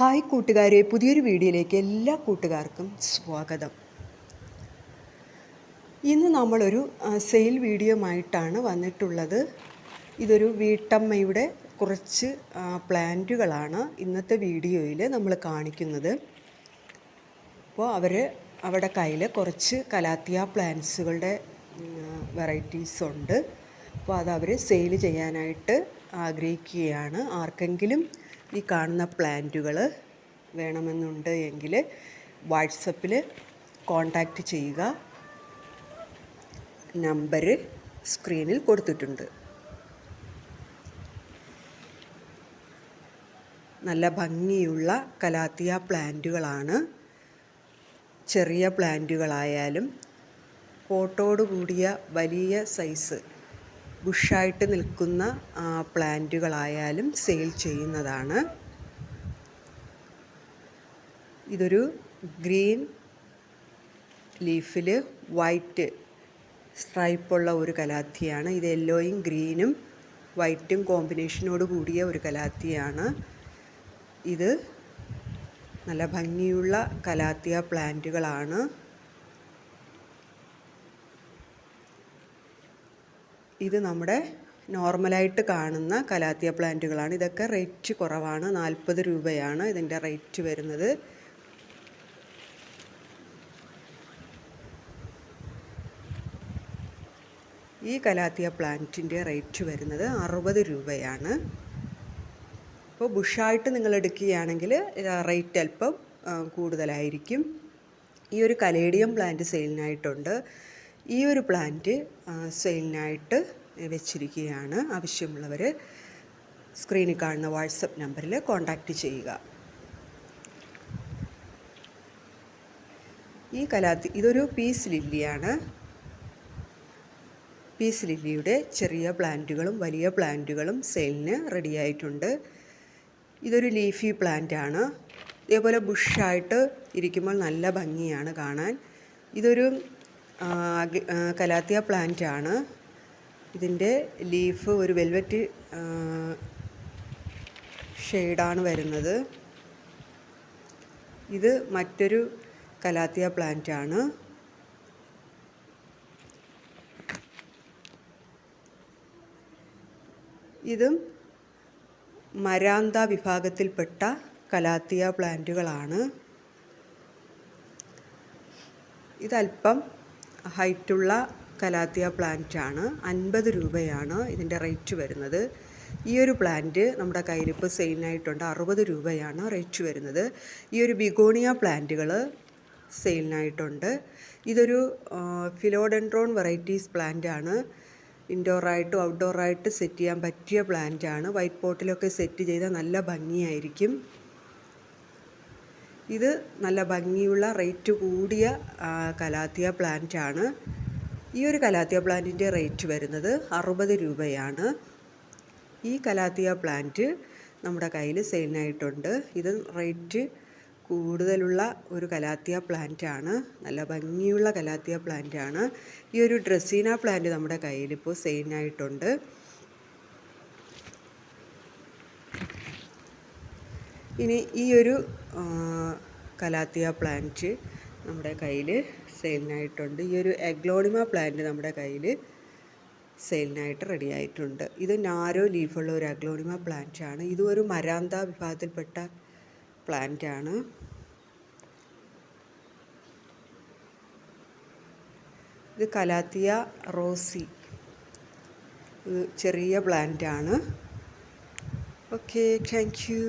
Hi കൂട്ടുകാരെ പുതിയൊരു വീഡിയോയിലേക്ക് എല്ലാ കൂട്ടുകാർക്കും സ്വാഗതം. ഇന്ന് നമ്മളൊരു സെയിൽ വീഡിയോ ആയിട്ടാണ് വന്നിട്ടുള്ളത്. ഇതൊരു വീട്ടമ്മയുടെ കുറച്ച് പ്ലാന്റുകളാണ് ഇന്നത്തെ വീഡിയോയിൽ നമ്മൾ കാണിക്കുന്നത്. അപ്പോൾ അവർ അവരുടെ കയ്യിൽ കുറച്ച് കലാത്തിയ പ്ലാന്റ്സുകളുടെ വെറൈറ്റീസ് ഉണ്ട്. അപ്പോൾ അത് അവർ സെയിൽ ചെയ്യാനായിട്ട് ആഗ്രഹിക്കുകയാണ്. ആർക്കെങ്കിലും ഈ കാണുന്ന പ്ലാന്റുകൾ വേണമെന്നുണ്ട് എങ്കിൽ വാട്സപ്പിൽ കോണ്ടാക്റ്റ് ചെയ്യുക. നമ്പർ സ്ക്രീനിൽ കൊടുത്തിട്ടുണ്ട്. നല്ല ഭംഗിയുള്ള കലാത്തിയ പ്ലാന്റുകളാണ്. ചെറിയ പ്ലാന്റുകളായാലും പോട്ടോട് കൂടിയ വലിയ സൈസ് ബുഷായിട്ട് നിൽക്കുന്ന പ്ലാന്റുകളായാലും സെയിൽ ചെയ്യുന്നതാണ്. ഇതൊരു ഗ്രീൻ ലീഫിൽ വൈറ്റ് സ്ട്രൈപ്പുള്ള ഒരു കലാത്തിയാണ്. ഇത് യെല്ലോയും ഗ്രീനും വൈറ്റും കോമ്പിനേഷനോട് കൂടിയ ഒരു കലാത്തിയാണ്. ഇത് നല്ല ഭംഗിയുള്ള കലാത്തിയ പ്ലാന്റുകളാണ്. ഇത് നമ്മുടെ നോർമലായിട്ട് കാണുന്ന കലാത്തിയ പ്ലാന്റുകളാണ്. ഇതൊക്കെ റേറ്റ് കുറവാണ്. നാൽപ്പത് രൂപയാണ് ഇതിന്റെ റേറ്റ് വരുന്നത്. ഈ കലാത്തിയ പ്ലാന്റിന്റെ റേറ്റ് വരുന്നത് അറുപത് രൂപയാണ്. അപ്പോൾ ബുഷായിട്ട് നിങ്ങൾ എടുക്കുകയാണെങ്കിൽ റേറ്റ് അല്പം കൂടുതലായിരിക്കും. ഈ ഒരു കലേഡിയം പ്ലാന്റ് സെയിലിനായിട്ടുണ്ട്. ഈ ഒരു പ്ലാന്റ് സെയിലിനായിട്ട് വെച്ചിരിക്കുകയാണ്. ആവശ്യമുള്ളവർ സ്ക്രീനിൽ കാണുന്ന വാട്സപ്പ് നമ്പറിൽ കോൺടാക്റ്റ് ചെയ്യുക. ഈ കലാത്തി ഇതൊരു പീസ് ലില്ലിയാണ്. പീസ് ലില്ലിയുടെ ചെറിയ പ്ലാന്റുകളും വലിയ പ്ലാന്റുകളും സെയിലിന് റെഡിയായിട്ടുണ്ട് ഇതൊരു ലീഫി പ്ലാന്റ് ആണ്. ഇതേപോലെ ബുഷായിട്ട് ഇരിക്കുമ്പോൾ നല്ല ഭംഗിയാണ് കാണാൻ. ഇതൊരു കലാത്തിയ പ്ലാന്റ് ആണ്. ഇതിന്റെ ലീഫ് ഒരു വെൽവെറ്റ് ഷെയ്ഡാണ് വരുന്നത്. ഇത് മറ്റൊരു കലാത്തിയ പ്ലാന്റ് ആണ്. ഇതും മരാന്ത വിഭാഗത്തിൽപ്പെട്ട കലാത്തിയ പ്ലാന്റുകളാണ് ഇതല്പം ഹൈറ്റുള്ള കലാത്തിയ പ്ലാന്റ് ആണ് അൻപത് രൂപയാണ് ഇതിന്റെ റേറ്റ് വരുന്നത്. ഈ ഒരു പ്ലാന്റ് നമ്മുടെ കയ്യിലിപ്പോൾ സെയിലിനായിട്ടുണ്ട്. അറുപത് രൂപയാണ് റേറ്റ് വരുന്നത്. ഈ ഒരു ബിഗോണിയ പ്ലാന്റുകൾ സെയിലിനായിട്ടുണ്ട്. ഇതൊരു ഫിലോഡെൻഡ്രോൺ വെറൈറ്റീസ് പ്ലാന്റ് ആണ് ഇൻഡോറായിട്ടും ഔട്ട്ഡോറായിട്ട് സെറ്റ് ചെയ്യാൻ പറ്റിയ പ്ലാന്റ് ആണ് വൈറ്റ് പോട്ടിലൊക്കെ സെറ്റ് ചെയ്താൽ നല്ല ഭംഗിയായിരിക്കും. ഇത് നല്ല ഭംഗിയുള്ള റേറ്റ് കൂടിയ കലാത്തിയ പ്ലാന്റ് ആണ്. ഈ ഒരു കലാത്തിയ പ്ലാന്റിന്റെ റേറ്റ് വരുന്നത് അറുപത് രൂപയാണ്. ഈ കലാത്തിയ പ്ലാന്റ് നമ്മുടെ കയ്യിൽ സെയിലിനായിട്ടുണ്ട് ഇത് റേറ്റ് കൂടുതലുള്ള ഒരു കലാത്തിയ പ്ലാന്റ് ആണ്. നല്ല ഭംഗിയുള്ള കലാത്തിയ പ്ലാന്റ് ആണ്. ഈ ഒരു ഡ്രസ്സീന പ്ലാന്റ് നമ്മുടെ കയ്യിൽ ഇപ്പോൾ സെയിലിനായിട്ടുണ്ട് ഇനി ഈ ഒരു കലാത്തിയ പ്ലാന്റ് നമ്മുടെ കയ്യിൽ സെയിലിനായിട്ടുണ്ട് ഈ ഒരു എഗ്ലോണിമ പ്ലാന്റ് നമ്മുടെ കയ്യിൽ സെയിലിനായിട്ട് റെഡി ആയിട്ടുണ്ട്. ഇത് നാരോ ലീഫുള്ള ഒരു അഗ്ലോണിമ പ്ലാന്റ് ആണ്. ഇതും ഒരു മരാന്ത വിഭാഗത്തിൽപ്പെട്ട പ്ലാന്റ് ആണ്. ഇത് കലാത്തിയ റോസി. ചെറിയ പ്ലാന്റ് ആണ്. Okay thank you